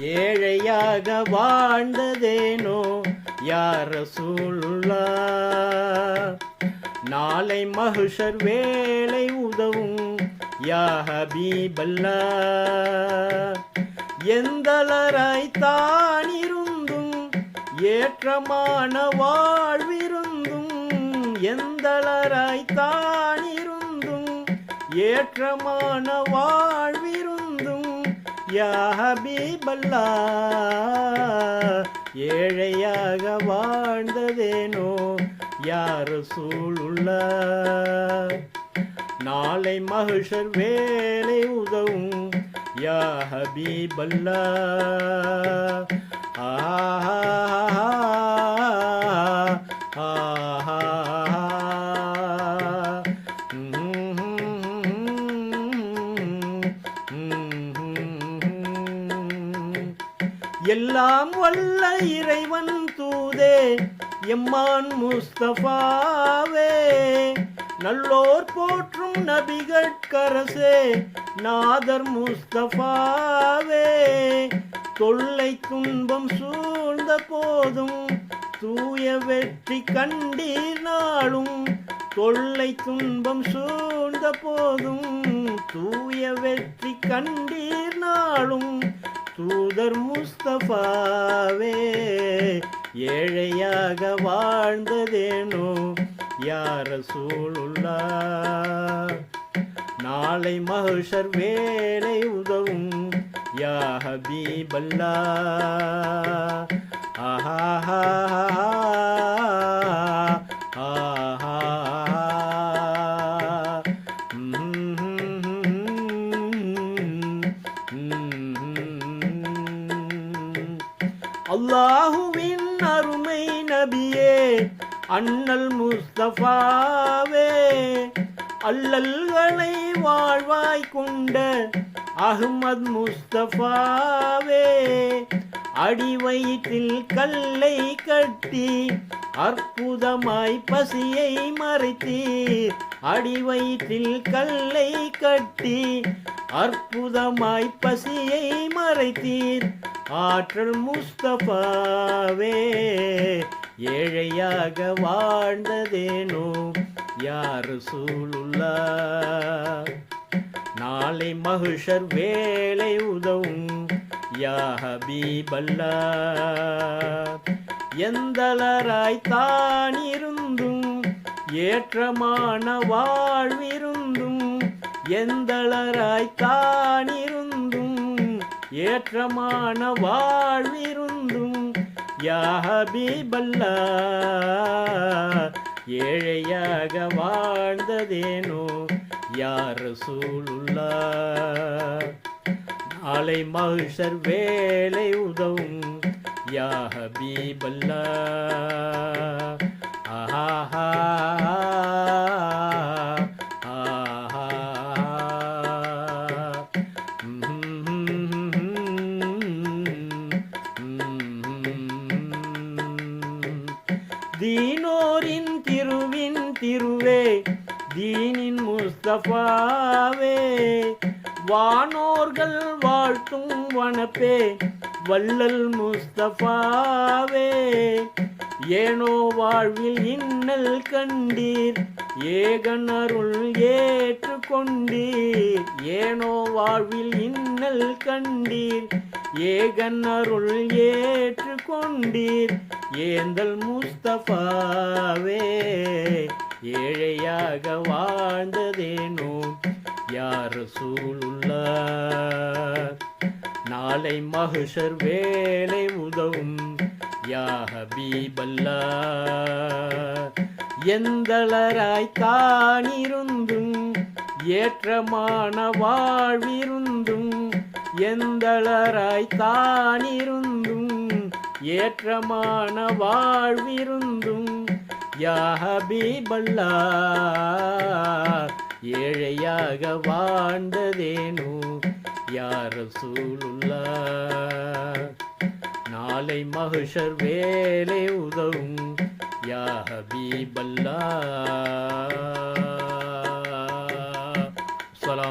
ஏழையாக வாழ்ந்ததேனோ? யார் சூழுள்ளா நாளை மகுஷர் வேலை உதவும் யா ஹபீபல்லா. எந்தளராய் தான் இருந்தும் ஏற்றமான வாழ்விருந்தும் எந்தளராய் தான் இருந்தும் ஏற்றமான வாழ்விருந்தும் யா ஹபீபல்லா ஏழையாக வாழ்ந்ததேனோ யார் சூழுள்ள நாளை மகிஷர் வேலை உதவும் யா ஹபீபல்லா எல்லாம் வல்ல இறைவன் தூதே எம்மான் முஸ்தபாவே. நல்லோர் போற்றும் நபிகட்கரசே நாதர் முஸ்தபாவே. தொல்லை துன்பம் சூழ்ந்த போதும் தூய வெற்றி கண்டீர் நாளும். தொல்லை துன்பம் சூழ்ந்த போதும் தூய வெற்றி கண்டீர் நாளும். தூதர் முஸ்தபாவே ஏழையாக வாழ்ந்ததேனோ யார சூழுள்ளா நாளை மகிஷர் வேலை உதவும் யா ஹபீபல்லா. ஆஹா ஆஹா. அல்லாஹுவின் அருமை நபியே அண்ணல் முஸ்தபாவே அல்லல்களை வாழ்வாய் கொண்ட அஹ்மத் முஸ்தபாவே அடிவயிற்றில் கல்லை கட்டி அற்புதமாய் பசியை மறைத்தீர். அடிவயிற்றில் கல்லை கட்டி அற்புதமாய் பசியை மறைத்தீர். ஆற்றல் முஸ்தபாவே ஏழையாக வாழ்ந்ததேனோ யார் சூழுள்ளா நாளை மகிஷர் வேலை உதவும் யா ஹபீபல்லா? எந்தளராய் தான் இருந்தும் ஏற்றமான வாழ்விருந்தும் எந்தளராய் தான் இருந்தும் ஏற்றமான வாழ்விருந்தும் யாஹபீபல்லா ஏழையாக வாழ்ந்ததேனோ யார் சூழுள்ளா நாளை மகிஷர் வேலை உதவும் யாஹபீபல்லா ஆஹா. தீனோரின் திருவின் திருவே தீனின் முஸ்தபாவே. வானோர்கள் வாழ்த்தும் வனப்பே வள்ளல் முஸ்தபாவே. ஏனோ வாழ்வில் இன்னல் கண்டீர் ஏகன் அருள் கொண்டீர். ஏனோ வாழ்வில் இன்னல் கண்டீர். ஏகன் அருள் ஏற்று கொண்டீர். ஏந்தல் முஸ்தபாவே ஏழையாக வாழ்ந்ததேனோ? யார் சூழுள்ளா நாளை மகுஷர் வேலை உதவும் யா ஹபீபல்லா எந்தளராய் இருந்தும் ஏற்றமான வாழ்விருந்தும் எந்தளராய்த்தானிருந்தும் ஏற்றமான வாழ்விருந்தும் யாஹபீபல்லா ஏழையாக வாழ்ந்ததேனோ யார் சூழுள்ளா நாளை மகிஷர் வேலை உதவும் யாஹபீபல்லா